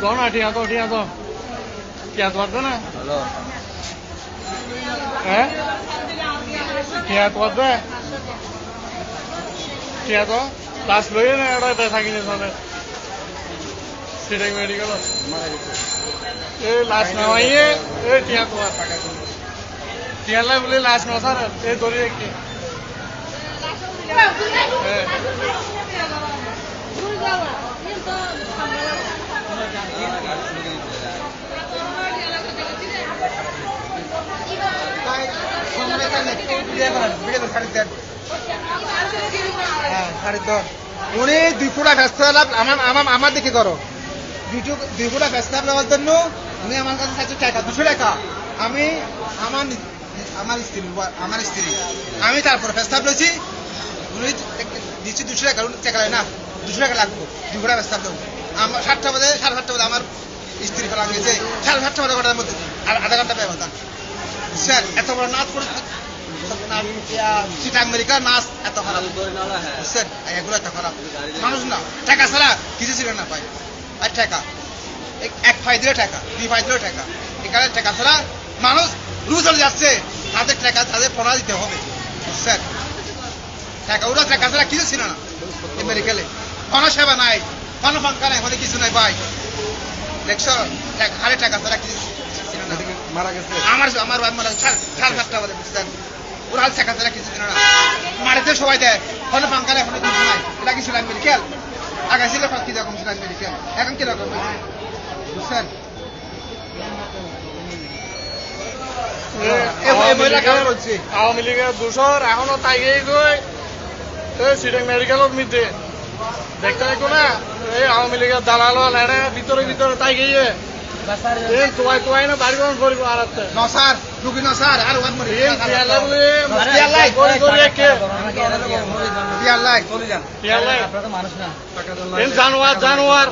দো না ঠিয়া তো ঠিয়া তো ঠিয়া তো আছে না হ্যালো হ্যাঁ ঠিয়া তো আছে ঠিয়া তো লাশ লইয়ে না এটা এটা থাকিনি সামনে সিটিং মেডিকেল এ লাশ নামাইয়ে এ ঠিয়া তো ঠিয়া লাই বলে লাশ নসার এ ধরে একটি উনি দুই ফুটা ব্যস্ত আমার আমার দিকে করো। দুটো দুই ফুটা ব্যস্ত নেওয়ার জন্য উনি আমার কাছে চাইছে টাকা, দুশো টাকা। আমি আমার আমার স্ত্রী আমার স্ত্রী। আমি তারপর প্রস্তাব লইছি। উনি দিচ্ছি দুশো টাকা, উনি টাকা না, দুশো টাকা লাগবো, দুই ফুটা প্রস্তাব দেবো আমার সাতটা বাজে, সাড়ে সাতটা বাজে আমার স্ত্রী ফেলা গেছে। সাড়ে সাতটা বাজে ঘণ্টার মধ্যে। আর আধা ঘণ্টা ব্যবধান স্যার, এত বড় নাচ করে সিটা আমেরিকা নাচ এত খারাপ। বুঝছেন? এগুলো এত খারাপ। মানুষ না টাকা ছাড়া কিছু ছিল না পাই আর টাকা এক- ফাই দিলে টাকা দুই ফাই দিলেও টাকা এখানে টাকা ছাড়া মানুষ রু চলে যাচ্ছে। তাদের টাকা তাদের পড়া দিতে হবে। বুঝছেন? টাকা ওরা টাকা ছাড়া কিছু ছিল না আমেরিকালে কোনো সেবা নাই কোনো ফাঙ্কা নাই ওখানে কিছু নাই ভাই। দেখছ? হারে টাকা ছাড়া কিছু মারা গেছে। আমার আমার বাদ মারা সাড়ে সাতটা বাজে বুঝছেন? ওরা হাল শেখা ছাড়া কিছু না। মাটিতে সবাই দেয় কোনো পাঙ্কা নেই কোনো কিছু নাই এটা কি ছিল মেডিকেল? আগে ছিল কি রকম ছিল মেডিকেল? এখন কি রকম বুঝছেন? আওয়ামী লীগের দূষর এখনও তাই গই। সিটিং মেডিকেলত মিতে দেখতে দেখো না এই আওয়ামী লীগের দালাল ভিতরে ভিতরে তাই গিয়ে এই তোয়াই মানুষ না বাড়ি বন্ধ করিব আর আছে। নসার রুগী নসার আর ওয়ান মরে এই পিয়ালা বলে পিয়ালাই। করি করি একে। পিয়ার লাই পিয়ালা টাকা দেন এই জানোয়ার জানোয়ার।